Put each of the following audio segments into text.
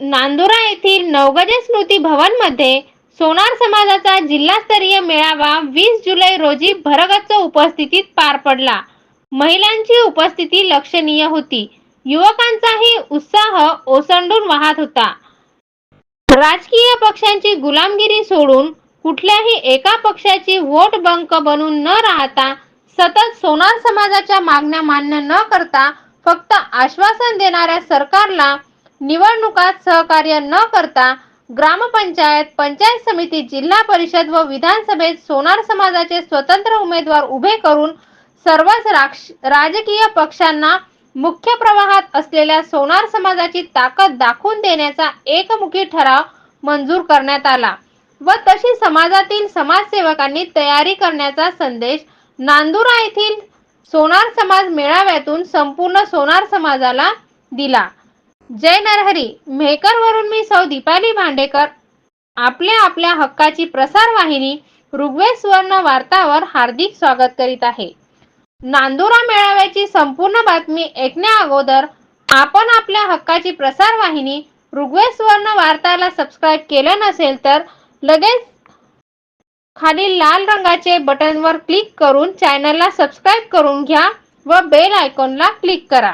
नांदुरा येथील नवगजे स्मृती भवनमध्ये सोनार समाजाचा जिल्हास्तरीय मेळावा वीस जुलै रोजी भरगच्च उपस्थितीत पार पडला. महिलांची उपस्थिती लक्षणीय होती. युवकांचाही उत्साह ओसंडून वाहत होता. राजकीय पक्षांची गुलामगिरी सोडून कुठल्याही एका पक्षाची वोट बंक बनून न राहता सतत सोनार समाजाच्या मागण्या मान्य न करता फक्त आश्वासन देणाऱ्या सरकारला निवडणुकात सहकार्य न करता ग्रामपंचायत पंचायत समिती जिल्हा परिषद व विधानसभेत सोनार समाजाचे स्वतंत्र उमेदवार उभे करून सर्वच राक्ष- राजकीय पक्षांना मुख्य प्रवाहात असलेल्या सोनार समाजाची ताकद दाखवून देण्याचा एकमुखी ठराव मंजूर करण्यात आला व तशी समाजातील समाजसेवकांनी तयारी करण्याचा संदेश नांदुरा येथील सोनार समाज मेळाव्यातून संपूर्ण सोनार समाजाला दिला. जय नरहरी. मेहकरवरून मी सौ दीपाली भांडेकर आपल्या आपल्या हक्काची प्रसार वाहिनी ऋग्वेद सुवर्ण वार्तावर हार्दिक स्वागत करीत आहे. नांदुरा मेळाव्याची संपूर्ण बातमी ऐकण्या अगोदर आपण आपल्या हक्काची प्रसार वाहिनी ऋग्वेद सुवर्ण वार्ताला सबस्क्राईब केलं नसेल तर लगेच खालील लाल रंगाचे बटनवर क्लिक करून चॅनलला सबस्क्राईब करून घ्या व बेल आयकॉनला क्लिक करा.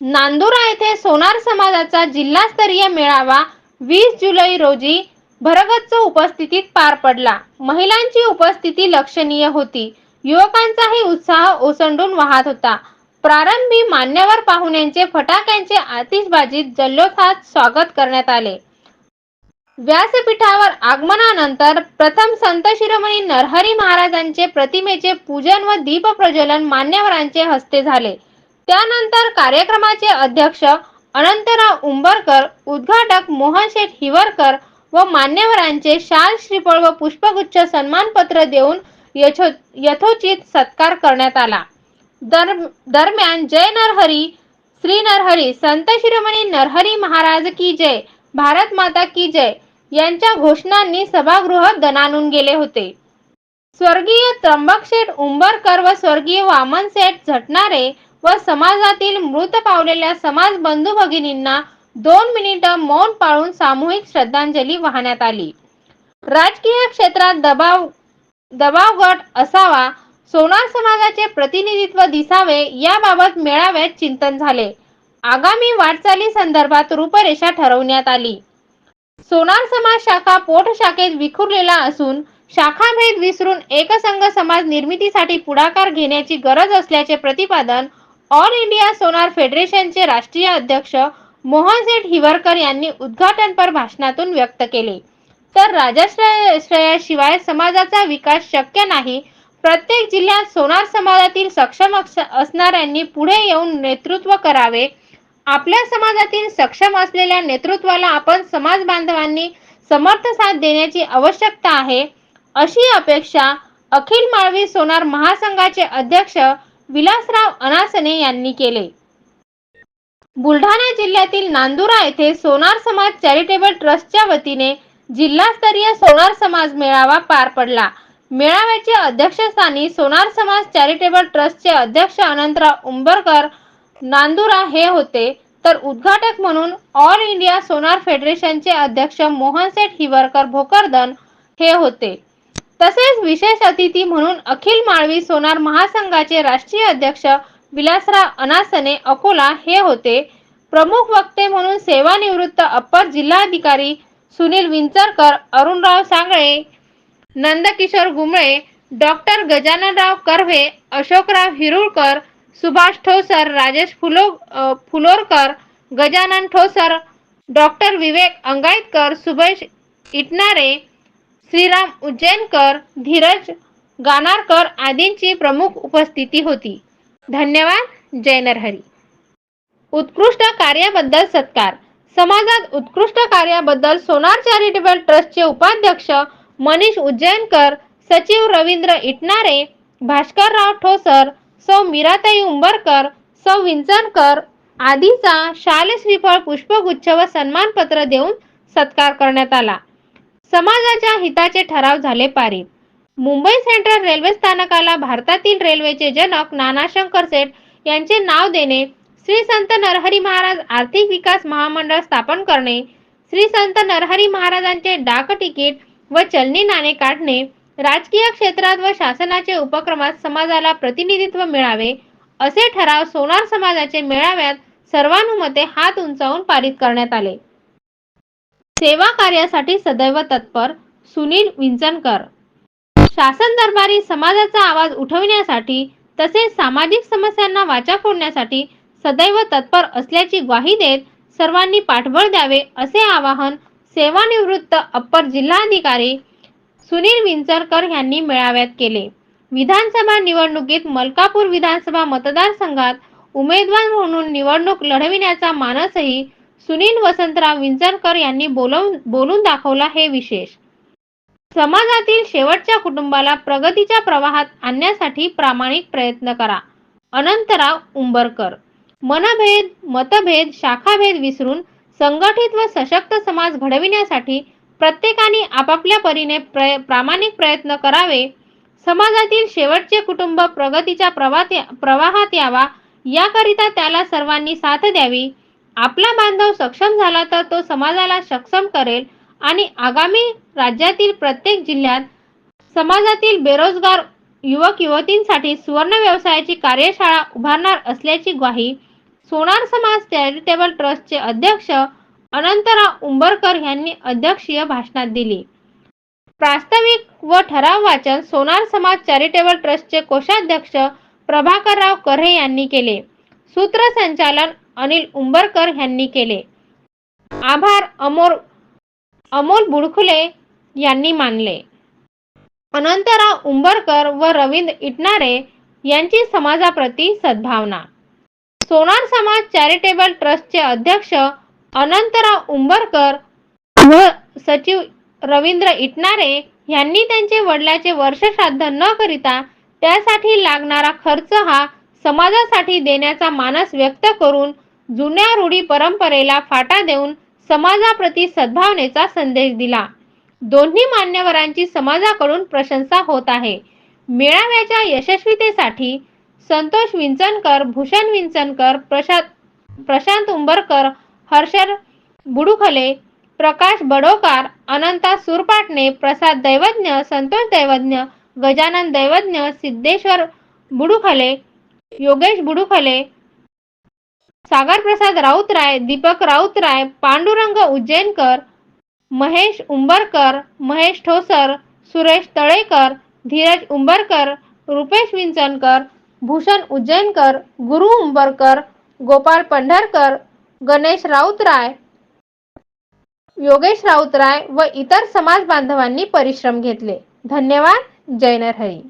नांदुरा येथे सोनार समाजाचा जिल्हास्तरीय मेळावा वीस जुलै रोजी भरगच्च उपस्थितीत पार पडला. महिलांची उपस्थिती लक्षणीय होती. युवकांचाही उत्साह ओसंडून वाहत होता. प्रारंभी मान्यवर पाहुण्यांचे फटाक्यांचे आतिषबाजीत जल्लोषात स्वागत करण्यात आले. व्यासपीठावर आगमनानंतर प्रथम संत शिरोमणी नरहरी महाराजांचे प्रतिमेचे पूजन व दीप प्रज्वलन मान्यवरांचे हस्ते झाले. त्यानंतर कार्यक्रमाचे अध्यक्ष अनंतराव उंबरकर उद्घाटक मोहन शेठ हिवरकर व मान्यवरांचे शाल श्रीफळ व पुष्पगुच्छ सन्मानपत्र देऊन यथो यथोचित सत्कार करण्यात आला. दर दरम्यान जय नरहरी श्री नरहरी संत शिरोमणी नरहरी महाराज की जय भारत माता की जय यांच्या घोषणांनी सभागृह दणानून गेले होते. स्वर्गीय त्र्यंबकशेठ उंबरकर व स्वर्गीय वामन सेठ झटणारे व समाजातील मृत पावलेल्या समाज बंधू भगिनींना दोन मिनिटं मौन पाळून सामूहिक श्रद्धांजली वाहण्यात आली. राजकीय क्षेत्रात दबाव दबाव गट असावा सोनार समाजाचे प्रतिनिधित्व दिसावे याबाबत मेळाव्यात चिंतन झाले. आगामी वाटचाली संदर्भात रूपरेषा ठरवण्यात आली. सोनार समाज शाखा पोट शाखेत विखुरलेला असून शाखाभेद विसरून एकसंघ समाज निर्मितीसाठी पुढाकार घेण्याची गरज असल्याचे प्रतिपादन ऑल इंडिया सोनार फेडरेशनचे राष्ट्रीय अध्यक्ष मोहन सेठ हिवरकर यांनी उद्घाटनपर भाषणातून व्यक्त केले. तर राजाश्रयाशिवाय समाजाचा विकास शक्य नाही प्रत्येक जिल्ह्यात सोनार समाजातील सक्षम असणाऱ्यांनी पुढे येऊन नेतृत्व करावे. आपल्या समाजातील सक्षम असलेल्या नेतृत्वाला आपण समाज बांधवांनी समर्थ साथ देण्याची आवश्यकता आहे. अशी अपेक्षा अखिल माळवी सोनार महासंघाचे अध्यक्ष विलासराव अनासने यांनी केले. बुलढाणा जिल्ह्यातील नांदुरा येथे सोनार समाज चॅरिटेबल ट्रस्टच्या वतीने जिल्हास्तरीय सोनार समाज मेळावा पार पडला. मेळाव्याच्या अध्यक्षस्थानी सोनार समाज चॅरिटेबल ट्रस्टचे अध्यक्ष अनंतराव उंबरकर नांदुरा हे होते. तर उद्घाटक म्हणून ऑल इंडिया सोनार फेडरेशनचे अध्यक्ष मोहनसेठ हिवरकर भोकरदन हे होते. तसेच विशेष अतिथी म्हणून अखिल माळवी सोनार महासंघाचे राष्ट्रीय अध्यक्ष विलासराव अनासने अकोला हे होते. प्रमुख वक्ते म्हणून सेवानिवृत्त अप्पर जिल्हाधिकारी सुनील विंचरकर अरुणराव सांगळे नंदकिशोर गुमळे डॉक्टर गजाननराव कर्वे अशोकराव हिरुळकर सुभाष ठोसर राजेश फुलो फुलोरकर गजानन ठोसर डॉक्टर विवेक अंगायतकर सुभाष इटनारे श्रीराम उज्जैनकर धीरज गानारकर आदींची प्रमुख उपस्थिती होती. धन्यवाद जय नरहरी उत्कृष्ट कार्याबद्दल सत्कार. समाजात उत्कृष्ट कार्याबद्दल सोनार चॅरिटेबल ट्रस्टचे उपाध्यक्ष मनीष उज्जैनकर सचिव रवींद्र इटनारे भास्करराव ठोसर सौ मीराताई उंबरकर सौ विंचनकर आदीचा शाल श्रीफळ पुष्पगुच्छ व सन्मानपत्र देऊन सत्कार करण्यात आला. समाजाच्या हिताचे ठराव झाले पारित मुंबई सेंट्रल रेल्वे स्थानकाला भारतातील रेल्वेचे जनक नाना शंकर सेठ यांचे नाव देणे श्री संत नरहरी महाराज आर्थिक विकास महामंडळ स्थापन करणे श्री संत नरहरी महाराजांचे डाक तिकीट व चलनी नाणे काढणे राजकीय क्षेत्रात व शासनाचे उपक्रमात समाजाला प्रतिनिधित्व मिळावे असे ठराव सोनार समाजाचे मेळाव्यात सर्वानुमते हात उंचावून पारित करण्यात आले. सेवा कार्यासाठी सदैव तत्पर सुनील विंचनकर. शासन दरबारी समाजाचा आवाज उठविण्यासाठी तसेच सामाजिक समस्यांना वाचा फोडण्यासाठी सदैव तत्पर असल्याची ग्वाही देत सर्वांनी पाठबळ द्यावे असे आवाहन सेवानिवृत्त अप्पर जिल्हाधिकारी सुनील विंचरकर यांनी मेळाव्यात केले. विधानसभा निवडणुकीत मलकापूर विधानसभा मतदारसंघात उमेदवार म्हणून निवडणूक लढविण्याचा मानसही सुनील वसंतराव विंचरकर यांनी बोलवून बोलून दाखवला हे विशेष. समाजातील शेवटच्या कुटुंबाला प्रगतीच्या प्रवाहात आणण्यासाठी प्रामाणिक प्रयत्न करा. अनंतराव उंबरकर. मनभेद मतभेद शाखाभेद विसरून संघटित व सशक्त समाज घडविण्यासाठी प्रत्येकाने आपापल्या परीने प्रय प्रामाणिक प्रयत्न करावे. समाजातील शेवटचे कुटुंब प्रगतीच्या प्रवाहात प्रवाहात यावा याकरिता त्याला सर्वांनी साथ द्यावी. आपला बांधव सक्षम झाला तर तो समाजाला सक्षम करेल आणि आगामी राज्यातील प्रत्येक जिल्ह्यात समाजातील बेरोजगार युवक युवतींसाठी सुवर्ण व्यवसायाची कार्यशाळा उभारणार असल्याची ग्वाही सोनार समाज चॅरिटेबल ट्रस्टचे अध्यक्ष अनंतराव उंबरकर यांनी अध्यक्षीय भाषणात दिली. प्रास्ताविक व ठराव वाचन सोनार समाज चॅरिटेबल ट्रस्टचे कोषाध्यक्ष प्रभाकरराव कर्हे यांनी केले. सूत्रसंचालन अनिल उंबरकर यांनी केले. आभार अमोल अमोल बुडखुले यांनी मानले. अनंतराव उंबरकर व रवींद्र इटनारे यांची समाजाप्रती सद्भावना. सोनार समाज चॅरिटेबल ट्रस्टचे अध्यक्ष अनंतराव उंबरकर व सचिव रवींद्र इटनारे यांनी त्यांचे वडिलाचे वर्षश्राद्ध न करिता त्यासाठी लागणारा खर्च हा समाजासाठी देण्याचा मानस व्यक्त करून जुन्या रूढी परंपरेला फाटा देऊन समाजाप्रती सद्भावनेचा संदेश दिला. दोन्ही मान्यवरांची समाजाकडून प्रशंसा होत आहे. मेळाव्याच्या यशस्वीतेसाठी संतोष विंचनकर भूषण विंचनकर प्रशांत प्रशांत उंबरकर हर्षर बुडुखले प्रकाश बडोकार अनंता सुरपाटणे प्रसाद दैवज्ञ संतोष दैवज्ञ गजानन दैवज्ञ सिद्धेश्वर बुडुखले योगेश बुडुखले सागर प्रसाद राऊतराय दीपक राऊतराय पांडुरंग उज्जैनकर महेश उंबरकर महेश ठोसर सुरेश तळेकर धीरज उंबरकर रुपेश विंचनकर भूषण उज्जैनकर गुरु उंबरकर गोपाळ पंढरकर गणेश राऊतराय योगेश राऊतराय व इतर समाज बांधवांनी परिश्रम घेतले. धन्यवाद. जय नरहरी.